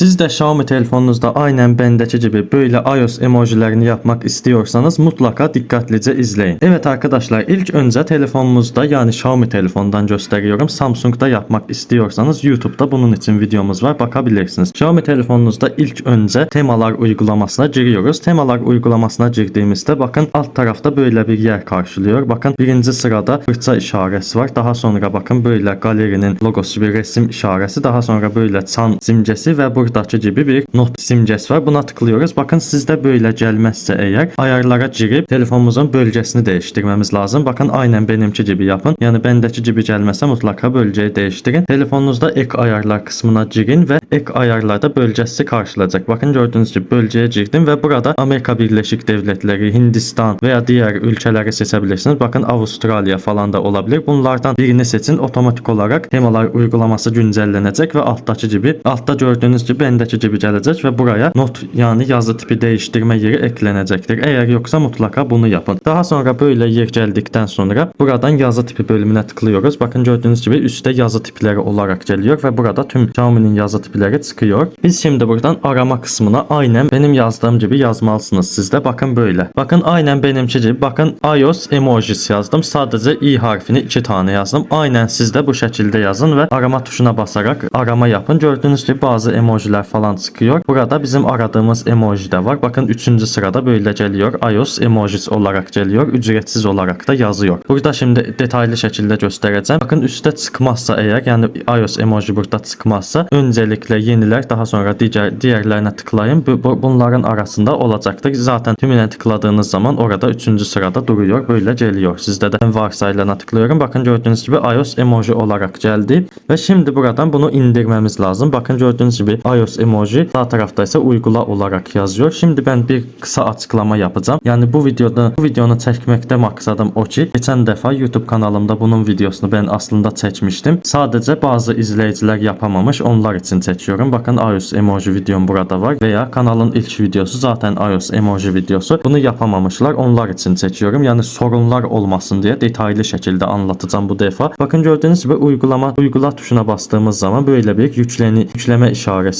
Siz de Xiaomi telefonunuzda aynen bendeki gibi böyle iOS emojilerini yapmak istiyorsanız mutlaka dikkatlice izleyin. Evet arkadaşlar ilk önce telefonumuzda yani Xiaomi telefondan gösteriyorum. Samsung'da yapmak istiyorsanız YouTube'da bunun için videomuz var bakabilirsiniz. Xiaomi telefonunuzda ilk önce temalar uygulamasına giriyoruz. Temalar uygulamasına girdiğimizde bakın alt tarafta böyle bir yer karşılıyor. Bakın birinci sırada fırça işaresi var. Daha sonra bakın böyle galerinin logosu bir resim işaresi. Daha sonra böyle çan simgesi ve buradaki gibi bir not simgesi var. Buna tıklıyoruz. Bakın sizde böyle gelmezse eğer ayarlara girip telefonumuzun bölgesini değiştirmemiz lazım. Bakın aynen benimki gibi yapın. Yani bendeki gibi gelmezse mutlaka bölgeyi değiştirin. Telefonunuzda ek ayarlar kısmına girin ve ek ayarlarda bölgesi karşılayacak. Bakın gördüğünüz gibi bölgeye girdim ve burada Amerika Birleşik Devletleri, Hindistan veya diğer ülkeleri seçebilirsiniz. Bakın Avustralya falan da olabilir. Bunlardan birini seçin. Otomatik olarak temalar uygulaması güncellenecek ve alttaki gibi altta gördüğünüz gibi bendeki gibi gelecek ve buraya not yani yazı tipi değiştirme yeri eklenecektir. Eğer yoksa mutlaka bunu yapın. Daha sonra böyle yer geldikten sonra buradan yazı tipi bölümüne tıklıyoruz. Bakın gördüğünüz gibi üstte yazı tipleri olarak geliyor ve burada tüm Xiaomi'nin yazı tipleri çıkıyor. Biz şimdi buradan arama kısmına aynen benim yazdığım gibi yazmalısınız siz de. Bakın böyle. Bakın aynen benimki gibi. Bakın iOS emojisi yazdım. Sadece i harfini iki tane yazdım. Aynen siz de bu şekilde yazın ve arama tuşuna basarak arama yapın. Gördüğünüz gibi bazı emojiler falan çıkıyor. Burada bizim aradığımız emoji de var. Bakın 3. sırada böyle geliyor. iOS emojisi olarak geliyor. Ücretsiz olarak da yazıyor. Burada şimdi detaylı şekilde göstereceğim. Bakın üstte çıkmazsa eğer yani iOS emoji burada çıkmazsa öncelikle yeniler daha sonra diğer diğerlerine tıklayın. Bu, bu- bunların arasında olacaktır. Zaten tümüne tıkladığınız zaman orada 3. sırada duruyor. Böyle geliyor. Sizde de varsayılana tıklıyorum. Bakın gördüğünüz gibi iOS emoji olarak geldi. Ve şimdi buradan bunu indirmemiz lazım. Bakın gördüğünüz gibi iOS emoji sağ tarafta ise uygula olarak yazıyor. Şimdi ben bir kısa açıklama yapacağım. Yani bu videoda bu videonu çekmekte maksadım o ki geçen defa YouTube kanalımda bunun videosunu ben aslında çekmiştim. Sadece bazı izleyiciler yapamamış. Onlar için çekiyorum. Bakın iOS emoji videom burada var veya kanalın ilk videosu zaten iOS emoji videosu. Bunu yapamamışlar. Onlar için çekiyorum. Yani sorunlar olmasın diye detaylı şekilde anlatacağım bu defa. Bakın gördüğünüz gibi uygulama uygula tuşuna bastığımız zaman böyle bir yükleni, yükleme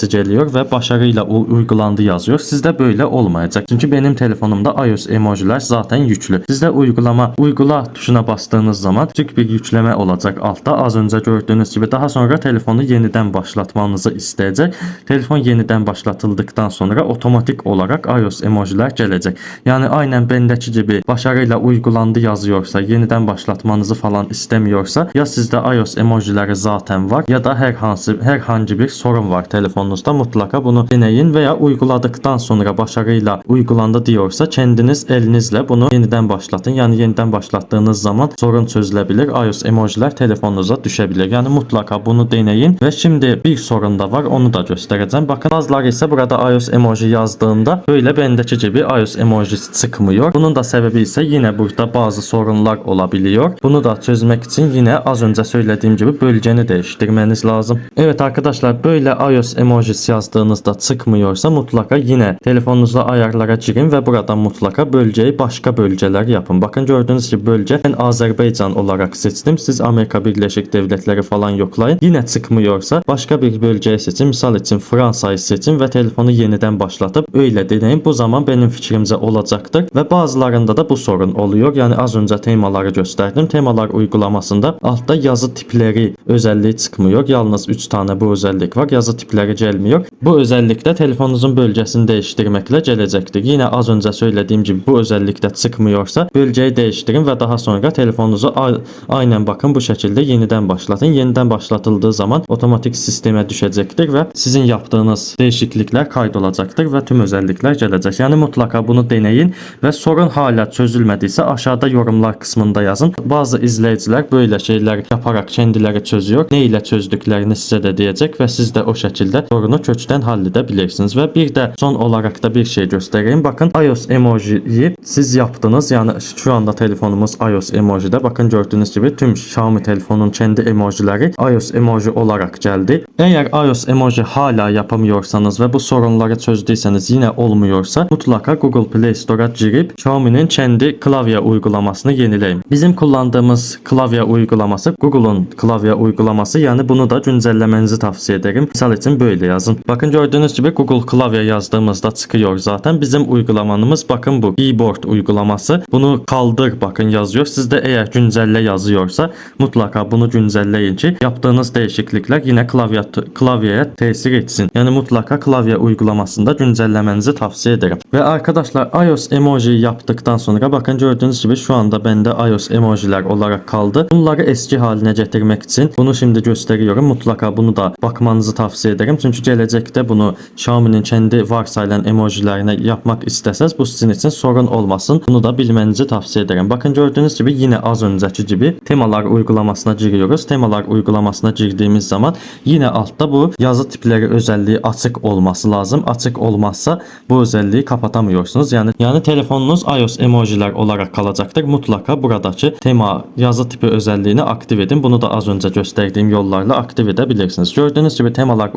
geliyor ve başarıyla uygulandı yazıyor. Sizde böyle olmayacak. Çünkü benim telefonumda iOS emojiler zaten yüklü. Sizde uygulama uygula tuşuna bastığınız zaman küçük bir yükleme olacak altta. Az önce gördüğünüz gibi daha sonra telefonu yeniden başlatmanızı isteyecek. Telefon yeniden başlatıldıktan sonra otomatik olarak iOS emojiler gelecek. Yani aynen bendeki gibi başarıyla uygulandı yazıyorsa, yeniden başlatmanızı falan istemiyorsa ya sizde iOS emojileri zaten var ya da herhangi herhangi bir sorun var telefonunuzda. Mutlaka bunu deneyin veya uyguladıktan sonra başarıyla uygulandı diyorsa kendiniz elinizle bunu yeniden başlatın. Yani yeniden başlattığınız zaman sorun çözülebilir. iOS emojiler telefonunuza düşebilir. Yani mutlaka bunu deneyin ve şimdi bir sorun da var onu da göstereceğim. Bakın bazıları ise burada iOS emoji yazdığında böyle bendeki gibi iOS emojisi çıkmıyor. Bunun da sebebi ise yine burada bazı sorunlar olabiliyor. Bunu da çözmek için yine az önce söylediğim gibi bölgeni değiştirmeniz lazım. Evet arkadaşlar böyle iOS emojisi yazdığınızda çıkmıyorsa mutlaka yine telefonunuzla ayarlara girin ve buradan mutlaka bölgeyi başka bölgeler yapın. Bakın gördüğünüz gibi bölge ben Azerbaycan olarak seçtim. Siz Amerika Birleşik Devletleri falan yoklayın. Yine çıkmıyorsa başka bir bölgeyi seçin. Misal için Fransa'yı seçin ve telefonu yeniden başlatıp öyle deneyin. Bu zaman benim fikrimce olacaktır ve bazılarında da bu sorun oluyor. Yani az önce temaları gösterdim. Temalar uygulamasında altta yazı tipleri özelliği çıkmıyor. Yalnız 3 tane bu özellik var. Yazı tipleri gelmiyor. Bu özellikle telefonunuzun bölgesini değiştirmekle gelecektir. Yine az önce söylediğim gibi bu özellikle çıkmıyorsa bölgeyi değiştirin ve daha sonra telefonunuzu a- aynen bakın bu şekilde yeniden başlatın. Yeniden başlatıldığı zaman otomatik sisteme düşecektir ve sizin yaptığınız değişiklikler kaydolacaktır ve tüm özellikler gelecek. Yani mutlaka bunu deneyin ve sorun hala çözülmediyse aşağıda yorumlar kısmında yazın. Bazı izleyiciler böyle şeyler yaparak kendileri çözüyor. Ne ile çözdüklerini size de diyecek ve siz de o şekilde sorunu kökten halledebilirsiniz. Ve bir de son olarak da bir şey göstereyim. Bakın iOS emojiyi siz yaptınız. Yani şu anda telefonumuz iOS emojide. Bakın gördüğünüz gibi tüm Xiaomi telefonun kendi emojileri iOS emoji olarak geldi. Eğer iOS emoji hala yapamıyorsanız ve bu sorunları çözdüyseniz yine olmuyorsa mutlaka Google Play Store'a girip Xiaomi'nin kendi klavye uygulamasını yenileyin. Bizim kullandığımız klavye uygulaması Google'un klavye uygulaması yani bunu da güncellemenizi tavsiye ederim. Misal için böyle yazın. Bakın gördüğünüz gibi Google klavye yazdığımızda çıkıyor zaten. Bizim uygulamanımız bakın bu keyboard uygulaması. Bunu kaldır bakın yazıyor. Sizde eğer güncelle yazıyorsa mutlaka bunu güncelleyin ki yaptığınız değişiklikler yine klavye, klavyeye tesir etsin. Yani mutlaka klavye uygulamasında güncellemenizi tavsiye ederim. Ve arkadaşlar iOS emoji yaptıktan sonra bakın gördüğünüz gibi şu anda bende iOS emojiler olarak kaldı. Bunları eski haline getirmek için bunu şimdi gösteriyorum. Mutlaka bunu da bakmanızı tavsiye ederim. Çünkü gelecekte bunu Xiaomi'nin kendi varsayılan emojilerine yapmak isteseniz bu sizin için sorun olmasın. Bunu da bilmenizi tavsiye ederim. Bakın gördüğünüz gibi yine az önceki gibi temalar uygulamasına giriyoruz. Temalar uygulamasına girdiğimiz zaman yine altta bu yazı tipleri özelliği açık olması lazım. Açık olmazsa bu özelliği kapatamıyorsunuz. Yani yani telefonunuz iOS emojiler olarak kalacaktır. Mutlaka buradaki tema yazı tipi özelliğini aktif edin. Bunu da az önce gösterdiğim yollarla aktif edebilirsiniz. Gördüğünüz gibi temalar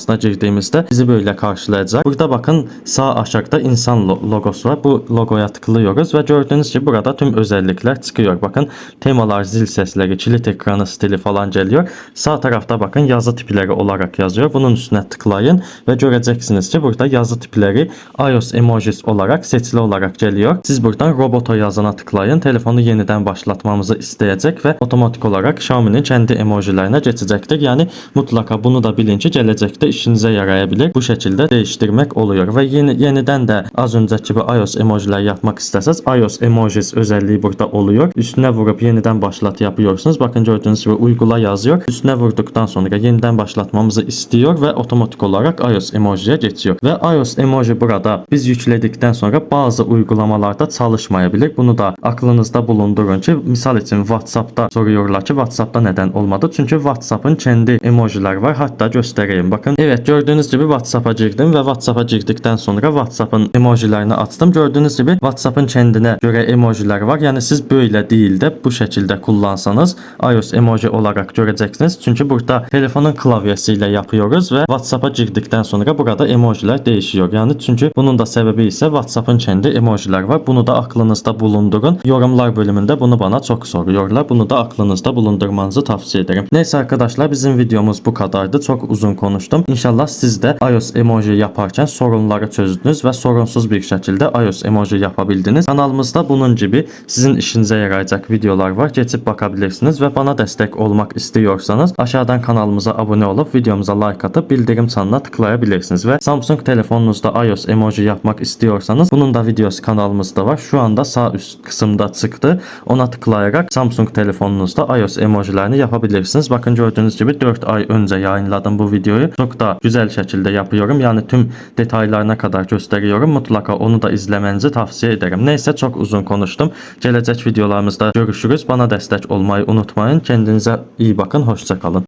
uygulamasına girdiğimizde bizi böyle karşılayacak. Burada bakın sağ aşağıda insan lo- logosu var. Bu logoya tıklıyoruz ve gördüğünüz gibi burada tüm özellikler çıkıyor. Bakın temalar, zil sesleri, kilit ekranı stili falan geliyor. Sağ tarafta bakın yazı tipleri olarak yazıyor. Bunun üstüne tıklayın ve göreceksiniz ki burada yazı tipleri iOS emojis olarak seçili olarak geliyor. Siz buradan roboto yazına tıklayın. Telefonu yeniden başlatmamızı isteyecek ve otomatik olarak Xiaomi'nin kendi emojilerine geçecektir. Yani mutlaka bunu da bilin ki gelecekte işinize yarayabilir. Bu şekilde değiştirmek oluyor ve yeni yeniden de az önceki gibi iOS emojiler yapmak isterseniz iOS emojis özelliği burada oluyor. Üstüne vurup yeniden başlat yapıyorsunuz. Bakın gördüğünüz gibi uygula yazıyor. Üstüne vurduktan sonra yeniden başlatmamızı istiyor ve otomatik olarak iOS emojiye geçiyor. Ve iOS emoji burada biz yükledikten sonra bazı uygulamalarda çalışmayabilir. Bunu da aklınızda bulundurun ki misal için WhatsApp'ta soruyorlar ki WhatsApp'ta neden olmadı? Çünkü WhatsApp'ın kendi emojiler var. Hatta göstereyim. Bakın evet gördüğünüz gibi WhatsApp'a girdim ve WhatsApp'a girdikten sonra WhatsApp'ın emojilerini açtım. Gördüğünüz gibi WhatsApp'ın kendine göre emojiler var. Yani siz böyle değil de bu şekilde kullansanız iOS emoji olarak göreceksiniz. Çünkü burada telefonun klavyesiyle yapıyoruz ve WhatsApp'a girdikten sonra burada emojiler değişiyor. Yani çünkü bunun da sebebi ise WhatsApp'ın kendi emojiler var. Bunu da aklınızda bulundurun. Yorumlar bölümünde bunu bana çok soruyorlar. Bunu da aklınızda bulundurmanızı tavsiye ederim. Neyse arkadaşlar bizim videomuz bu kadardı. Çok uzun konuştum. İnşallah siz de iOS emoji yaparken sorunları çözdünüz ve sorunsuz bir şekilde iOS emoji yapabildiniz. Kanalımızda bunun gibi sizin işinize yarayacak videolar var. Geçip bakabilirsiniz ve bana destek olmak istiyorsanız aşağıdan kanalımıza abone olup videomuza like atıp bildirim çanına tıklayabilirsiniz ve Samsung telefonunuzda iOS emoji yapmak istiyorsanız bunun da videosu kanalımızda var. Şu anda sağ üst kısımda çıktı. Ona tıklayarak Samsung telefonunuzda iOS emojilerini yapabilirsiniz. Bakın gördüğünüz gibi 4 ay önce yayınladım bu videoyu. Da güzel şekilde yapıyorum. Yani tüm detaylarına kadar gösteriyorum. Mutlaka onu da izlemenizi tavsiye ederim. Neyse çok uzun konuştum. Gelecek videolarımızda görüşürüz. Bana destek olmayı unutmayın. Kendinize iyi bakın. Hoşçakalın.